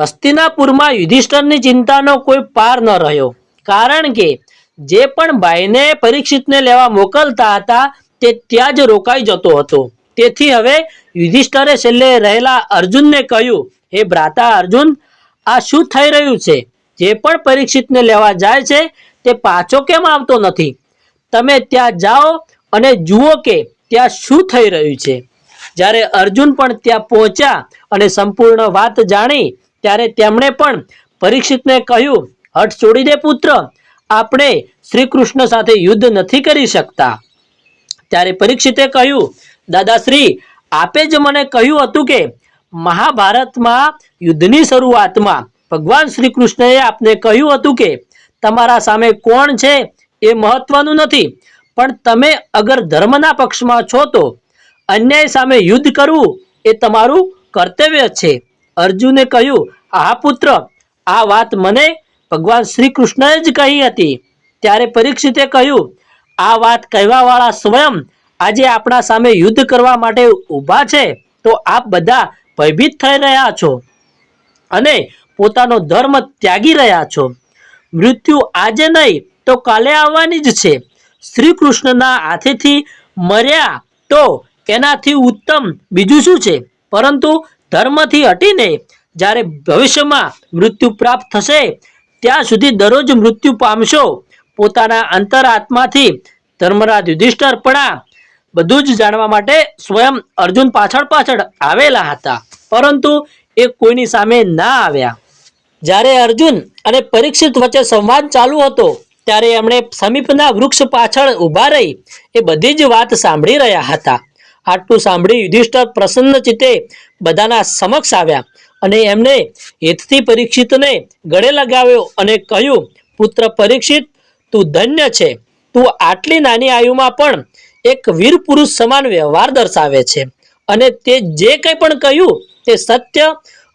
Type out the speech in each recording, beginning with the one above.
હસ્તિનાપુરમાં યુધિષ્ઠરની ચિંતાનો કોઈ પાર ન રહ્યો. કારણ કે જે પણ ભાઈને પરીક્ષિતને લેવા મોકલતા હતા, તે ત્યાં જ રોકાઈ જતો હતો. તેથી હવે યુધિષ્ઠરે છેલ્લે રહેલા અર્જુનને કહ્યું, હે ભ્રાતા અર્જુન, આ શું થઈ રહ્યું છે? જે પણ પરીક્ષિતને લેવા જાય છે, તે પાછો કેમ આવતો નથી? તમે ત્યાં જાઓ અને જુઓ કે ત્યાં શું થઈ રહ્યું છે. જ્યારે અર્જુન પણ ત્યાં પહોંચ્યા અને સંપૂર્ણ વાત જાણી ત્યારે તેમણે પણ પરીક્ષિતને કહ્યું, હઠ છોડી દે પુત્ર, આપણે શ્રી કૃષ્ણ સાથે યુદ્ધ નથી કરી શકતા. ત્યારે પરીક્ષિતે કહ્યું, દાદાશ્રી, આપે જ મને કહ્યું હતું કે મહાભારતમાં યુદ્ધની શરૂઆતમાં ભગવાન શ્રી કૃષ્ણએ આપને કહ્યું હતું કે તમારા સામે કોણ છે એ મહત્વનું નથી, પણ તમે અગર ધર્મના પક્ષમાં છો તો અન્યાય સામે યુદ્ધ કરવું એ તમારું કર્તવ્ય છે. અર્જુને કહ્યું આ પુત્ર, આ વાત મને ભગવાન શ્રી કૃષ્ણએ જ કહી હતી. ત્યારે પરીક્ષિતે કહ્યું, આ વાત કહેવાવાળા સ્વયં આજે આપણા સામે યુદ્ધ કરવા માટે ઊભા છે, તો આપ બધા ભયભીત થઈ રહ્યા છો અને પોતાનો ધર્મ ત્યાગી રહ્યા છો. મૃત્યુ આજે નહીં, તો કાલે આવવાની જ છે. શ્રી કૃષ્ણના હાથેથી મર્યા તો એનાથી ઉત્તમ બીજું શું છે? પરંતુ ધર્મથી હટીને જ્યારે ભવિષ્યમાં મૃત્યુ પ્રાપ્ત થશે, ત્યાં સુધી દરરોજ મૃત્યુ પામશો. પોતાના અંતરાત્માથી ધર્મરાજ યુધિષ્ઠર પણ બધું જ જાણવા માટે સ્વયં અર્જુન પાછળ પાછળ આવેલા હતા. પરંતુ એ કોઈની સામે ના આવ્યા. જ્યારે અર્જુન અને પરીક્ષિત વચ્ચે સંવાદ ચાલુ હતો, ત્યારે એમણે સમીપના વૃક્ષ પાછળ ઊભા રહી એ બધી જ વાત સાંભળી રહ્યા હતા. આટલું સાંભળી યુધિષ્ઠર પ્રસન્ન ચિત્તે બધાના સમક્ષ આવ્યા અને એમને હેતથી પરીક્ષિતને ગળે લગાવ્યો અને કહ્યું, પુત્ર પરીક્ષિત, તું ધન્ય છે. તું આટલી નાની આયુમાં પણ એક વીર પુરુષ સમાન વ્યવહાર દર્શાવે છે. અને તે જે કંઈ પણ કહ્યું તે સત્ય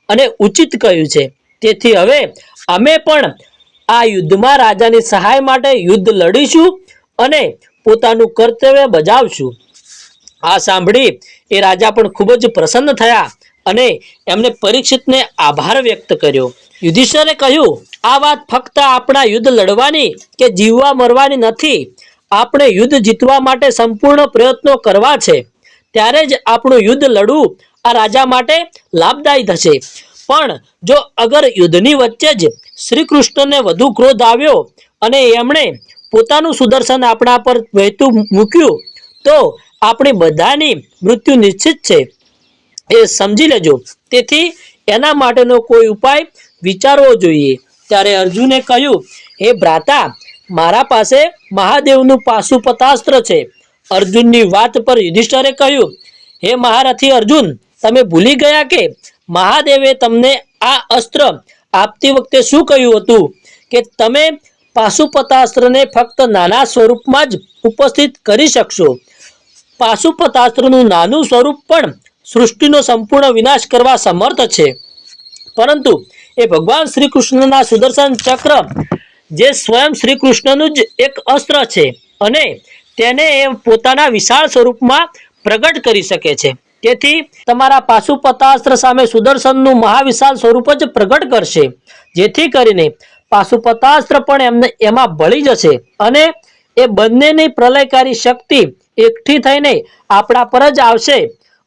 અને ઉચિત કહ્યું છે. તેથી હવે અમે પણ આ યુદ્ધમાં રાજાની સહાય માટે યુદ્ધ લડીશું અને પોતાનું કર્તવ્ય બજાવશું. આ સાંભળી એ રાજા પણ ખૂબ જ પ્રસન્ન થયા અને એમને પરીક્ષિતને આભાર વ્યક્ત કર્યો. યુધિષ્ઠરે કહ્યું, આ વાત ફક્ત આપણા યુદ્ધ લડવાની કે જીવવા મરવાની નથી. આપણે યુદ્ધ જીતવા માટે સંપૂર્ણ પ્રયત્નો કરવા છે. ત્યારે જ આપણું યુદ્ધ લડવું આ રાજા માટે લાભદાયી થશે. પણ જો અગર યુદ્ધની વચ્ચે જ શ્રી કૃષ્ણને વધુ ક્રોધ આવ્યો અને એમણે પોતાનું સુદર્શન આપણા પર વહેતું મૂક્યું, તો આપણી બધાની મૃત્યુ નિશ્ચિત છે. એ સમજી લેજો. તેથી એના માટેનો કોઈ ઉપાય વિચારવો જોઈએ. ત્યારે અર્જુને કહ્યું, હે ભ્રાતા, મારા પાસે મહાદેવનું પાશુપતાસ્ત્ર છે. અર્જુનની વાત પર યુધિષ્ઠરે કહ્યું, હે મહારથી અર્જુન, તમે ભૂલી ગયા કે મહાદેવે તમને આ અસ્ત્ર આપતી વખતે શું કહ્યું હતું? કે તમે પાશુપતાસ્ત્રને ફક્ત નાના સ્વરૂપમાં જ ઉપસ્થિત કરી શકશો. પાશુપતાસ્ત્રનું નાનું સ્વરૂપ પણ સૃષ્ટિનો સંપૂર્ણ વિનાશ કરવા સમર્થ છે. પરંતુ એ ભગવાન શ્રી કૃષ્ણના સુદર્શન ચક્ર, જે સ્વયં શ્રી કૃષ્ણનું જ એક અસ્ત્ર છે અને તેને એ પોતાના વિશાળ સ્વરૂપમાં પ્રગટ કરી શકે છે. તેથી તમારા પાશુપતાસ્ત્ર સામે સુદર્શનનું મહાવિશાળ સ્વરૂપ જ પ્રગટ કરશે. જેથી કરીને પાશુપતાસ્ત્ર પણ એમને એમાં ભળી જશે અને એ બંનેની પ્રલયકારી શક્તિ એકઠી થઈને આપણા પર જ આવશે.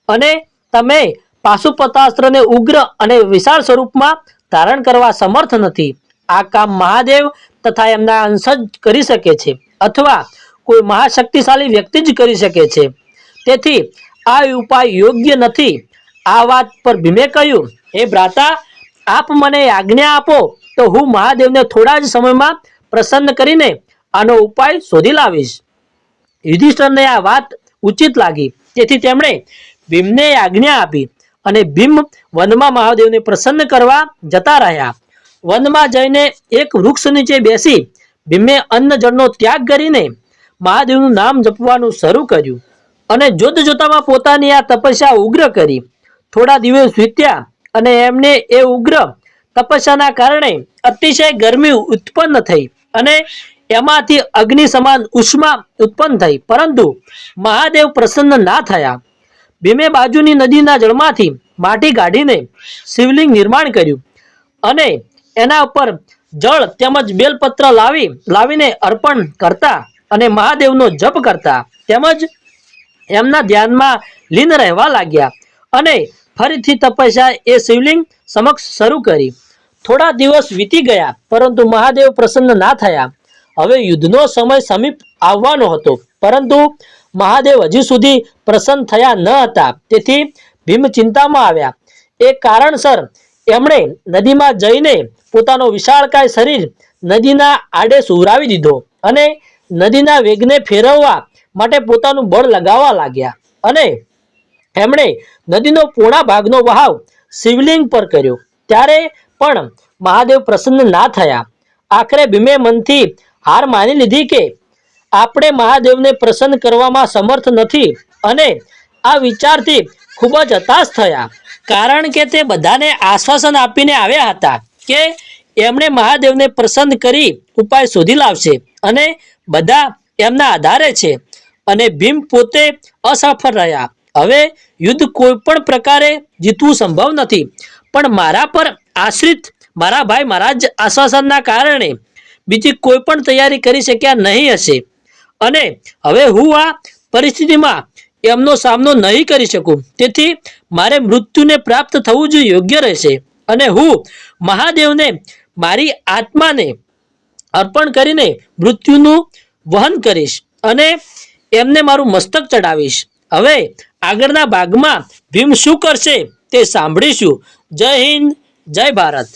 અને તમે પાશુપતાસ્ત્રને ઉગ્ર અને વિશાળ સ્વરૂપમાં ધારણ કરવા સમર્થ નથી. આ કામ મહાદેવ તથા એમના અંશ જ કરી શકે છે અથવા કોઈ મહાશક્તિશાળી વ્યક્તિ જ કરી શકે છે. તેથી આ ઉપાય યોગ્ય નથી. આ વાત પર ભીમે કહ્યું, હે ભ્રાતા, આપ મને આજ્ઞા આપો તો હું મહાદેવને થોડા જ સમયમાં પ્રસન્ન કરીને આનો ઉપાય શોધી લાવીશ. યુધિષ્ઠરને આ વાત ઉચિત લાગી. તેથી તેમણે ભીમને આજ્ઞા આપી અને ભીમ વનમાં મહાદેવને પ્રસન્ન કરવા જતા રહ્યા. વનમાં જઈને એક વૃક્ષ નીચે બેસી ભીમે અન્ન જળનો ત્યાગ કરીને મહાદેવનું નામ જપવાનું શરૂ કર્યું અને જોત જોતામાં પોતાની આ તપસ્યા ઉગ્ર કરી. થોડા દિવસ વીત્યા અને એમને એ ઉગ્ર તપસ્યાના કારણે અતિશય ગરમી ઉત્પન્ન થઈ અને એમાંથી અગ્નિ સમાન ઉષ્મા ઉત્પન્ન થઈ. પરંતુ મહાદેવ પ્રસન્ન ના થયા. ભીમે બાજુની નદીના જળમાંથી માટી કાઢીને શિવલિંગ નિર્માણ કર્યું અને એના ઉપર જળ તેમજ બેલપત્ર લાવી, લાવીને અર્પણ કરતા અને મહાદેવનો જપ કરતા તેમજ એમના ધ્યાનમાં લીન રહેવા લાગ્યા અને ફરીથી તપસ્યા એ શિવલિંગ સમક્ષ શરૂ કરી. થોડા દિવસ વીતી ગયા, પરંતુ મહાદેવ પ્રસન્ન ના થયા. હવે યુદ્ધનો સમય સમીપ આવવાનો હતો. પરંતુ મહાદેવ હજી સુધી પ્રસન્ન થયા ન હતા. તેથી ભીમ ચિંતામાં આવ્યા. એ કારણસર એમણે નદીમાં જઈને પોતાનો વિશાળકાય શરીર નદીના આડે સુવરાવી દીધો અને નદીના વેગને ફેરવવા માટે પોતાનું બળ લગાવવા લાગ્યા. અને એમણે નદીનો પૂર્ણા ભાગનો વહાવ શિવલિંગ પર કર્યો. ત્યારે પણ મહાદેવ પ્રસન્ન ના થયા. આખરે ભીમે મનથી હાર માની લીધી કે આપણે મહાદેવને પ્રસન્ન કરવામાં સમર્થ નથી અને આ વિચારથી ખૂબ જ હતાશ થયા. કારણ કે તે બધાને આશ્વાસન આપીને આવ્યા હતા કે એમણે મહાદેવને પ્રસન્ન કરી ઉપાય શોધી લાવશે અને બધા એમના આધારે છે અને ભીમ પોતે અસફળ રહ્યા. હવે યુદ્ધ કોઈ પણ પ્રકારે જીતવું સંભવ નથી. પણ મારા પર આશ્રિત મારા ભાઈ મારા જ આશ્વાસનના કારણે બીજી કોઈ પણ તૈયારી કરી શક્યા નહીં હશે. અને હવે હું આ પરિસ્થિતિમાં એમનો સામનો નહીં કરી શકું. તેથી મારે મૃત્યુને પ્રાપ્ત થવું જ યોગ્ય રહેશે. અને હું મહાદેવને મારી આત્માને અર્પણ કરીને મૃત્યુનું વહન કરીશ અને એમને મારું મસ્તક ચડાવીશ હવે આગળના ભાગમાં ભીમ શું કરશે તે સાંભળીશું. જય હિન્દ, જય ભારત.